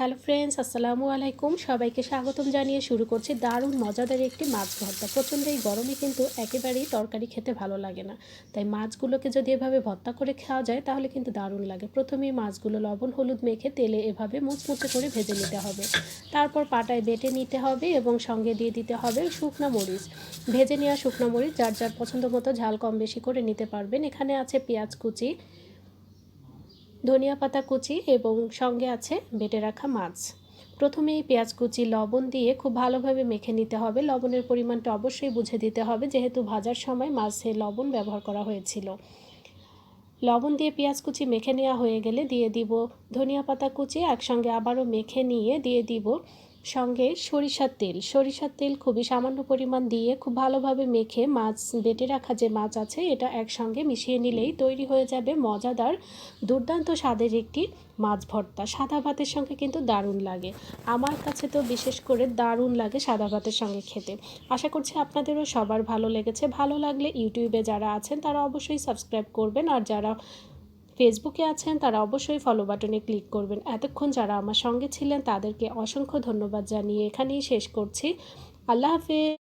Hello friends, আসসালামু আলাইকুম। সবাইকে স্বাগতম জানিয়ে শুরু করছি দারুণ মজাদার একটি মাছ ভর্তা। প্রচণ্ড এই গরমে কিন্তু একেবারেই তরকারি খেতে ভালো লাগে না। তাই মাছগুলোকে যদি এভাবে ভর্তা করে খাওয়া যায়, তাহলে কিন্তু দারুণ লাগে। প্রথমেই মাছগুলো লবণ, হলুদ মেখে তেলে এভাবে মুচমুচে করে ভেজে নিতে হবে। তারপর পাটায় বেটে নিতে হবে এবং সঙ্গে দিয়ে দিতে হবে শুকনা মরিচ। ভেজে নেওয়া শুকনো মরিচ, যার যার পছন্দ মতো ঝাল কম বেশি করে নিতে পারবেন। এখানে আছে পেঁয়াজ কুচি ধনিয়া পাতা কুচি এবং সঙ্গে আছে বেটে রাখা মাছ। প্রথমে এই পেঁয়াজ কুচি, লবণ দিয়ে খুব ভালোভাবে মেখে নিতে হবে। লবণের পরিমাণটা অবশ্যই বুঝে দিতে হবে, যেহেতু ভাজার সময় মাছে লবণ ব্যবহার করা হয়েছিল। লবণ দিয়ে পেঁয়াজ কুচি মেখে নেওয়া হয়ে গেলে দিয়ে দিব ধনিয়া পাতা কুচি, একসঙ্গে আবারও মেখে নিয়ে দিয়ে দিব সঙ্গে সরিষার তেল। সরিষার তেল খুবই সামান্য পরিমাণ দিয়ে খুব ভালোভাবে মেখে মাছ, বেটে রাখা যে মাছ আছে, এটা একসঙ্গে মিশিয়ে নিলেই তৈরি হয়ে যাবে মজাদার, দুর্দান্ত স্বাদের একটি মাছ ভর্তা। সাদা ভাতের সঙ্গে কিন্তু দারুণ লাগে। আমার কাছে তো বিশেষ করে দারুণ লাগে সাদা ভাতের সঙ্গে খেতে। আশা করছি আপনাদেরও সবার ভালো লেগেছে। ভালো লাগলে ইউটিউবে যারা আছেন, তারা অবশ্যই সাবস্ক্রাইব করবেন। আর যারা ফেসবুকে আছেন, তারা অবশ্যই ফলো বাটনে ক্লিক করবেন। এতক্ষণ যারা আমার সঙ্গে ছিলেন, তাদেরকে অসংখ্য ধন্যবাদ জানিয়ে এখানেই শেষ করছি। আল্লাহ হাফেজ।